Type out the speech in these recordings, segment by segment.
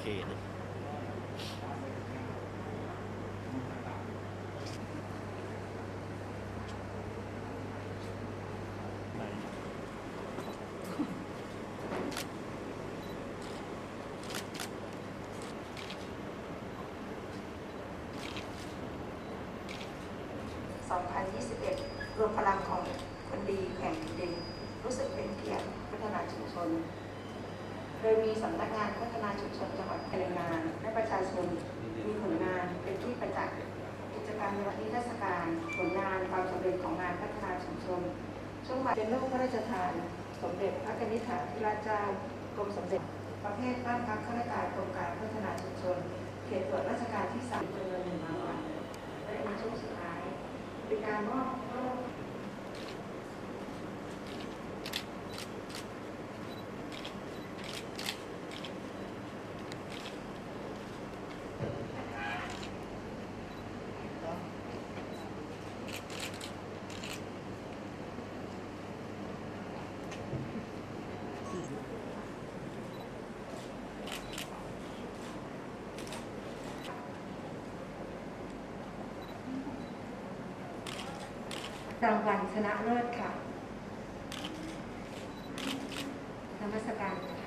เคนะ2021 รวมพลังของคนดีแห่งแผ่นดิน รู้สึกเป็นเกียรติพัฒนาชุมชน โดยมีสำนักงานพัฒนา ช่วงบ่ายเป็นลูกพระราชทาน สมเด็จพระนิษฐาธิราชเจ้ากรมสมเด็จ ประเภทบ้านพักข้าราชการกรมการพัฒนาชุมชน เขตตรวจราชการที่สามจำนวนหนึ่งรางวัลและในช่วงสุดท้ายเป็นการมอบโล่ รางวัลชนะเลิศค่ะนมัสการค่ะ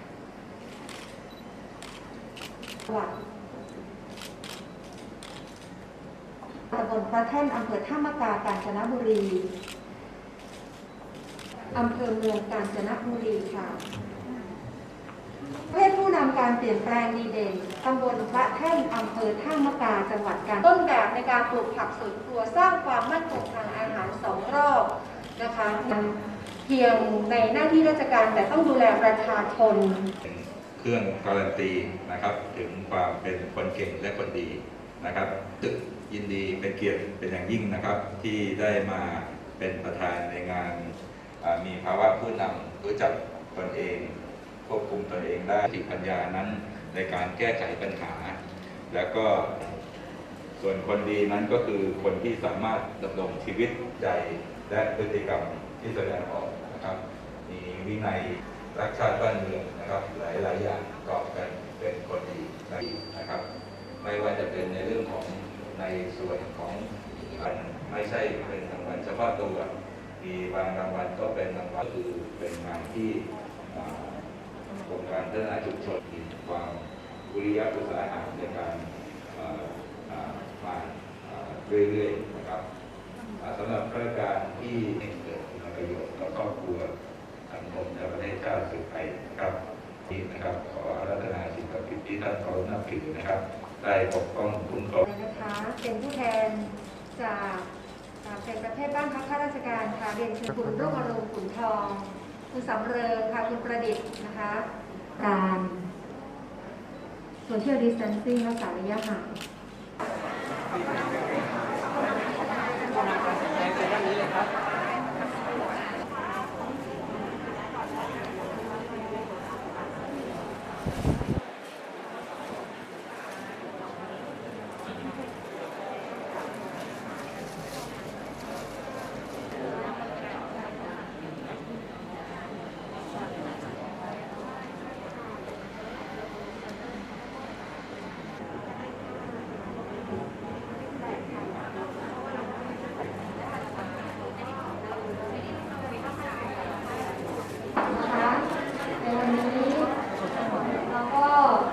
วัดตำบลพระแท่นอำเภอท่ามะกากาญจนบุรีอำเภอเมืองกาญจนบุรีค่ะ เพศผู้นำการเปลี่ยนแปลงดีเด่นตำบลพระแท่นอำเภอท่ามะกาจังหวัดกาญต้นแบบในการปลูกผักสวนครัวสร้างความมั่นคงทางอาหารสองรอบนะคะเพียงในหน้าที่ราชการแต่ต้องดูแลประชาชนเครื่องการันตีนะครับถึงความเป็นคนเก่งและคนดีนะครับตึกยินดีเป็นเกียรติเป็นอย่างยิ่งนะครับ ที่ได้มาเป็นประธานในงานมีภาวะผู้นำรู้จักตนเอง ควบคุมตนเองได้สติปัญญานั้นในการแก้ไขปัญหา แล้วก็ส่วนคนดีนั้นก็คือคนที่สามารถดำรงชีวิตใจและพฤติกรรมที่แสดงออกนะครับ มีวินัยรักชาติบ้านเมืองนะครับ หลายหลายๆอย่างประกอบกันเป็นคนดีนะครับ ไม่ว่าจะเป็นในเรื่องของในส่วนของอันไม่ใช่เป็นรางวัลเฉพาะตัว มีบางรางวัลก็เป็นรางวัลคือเป็นงานที่ อ่ากรมการพัฒนาชุมชนมีความวิริยะอุตสาหะในการมาเรื่อยๆนะครับสำหรับราชการที่ให้เกิดประโยชน์ต่อครอบครัวสังคมและประเทศชาติสืบไปนะครับนี่นะครับขอรัตนาสิ่งศักดิ์สิทธิ์ที่ท่านเคารพนับถือนะครับ ได้ปกป้องคุ้มครองนะคะเป็นผู้แทนจากเป็นประเภทบ้านพักข้าราชการค่ะเรียนเชิญคุณรุ่งอรุณขุนทอง คุณสำเริงค่ะคุณประดิษฐ์นะคะ การโซเชียลดิสแทนซิ่งรักษาระยะห่าง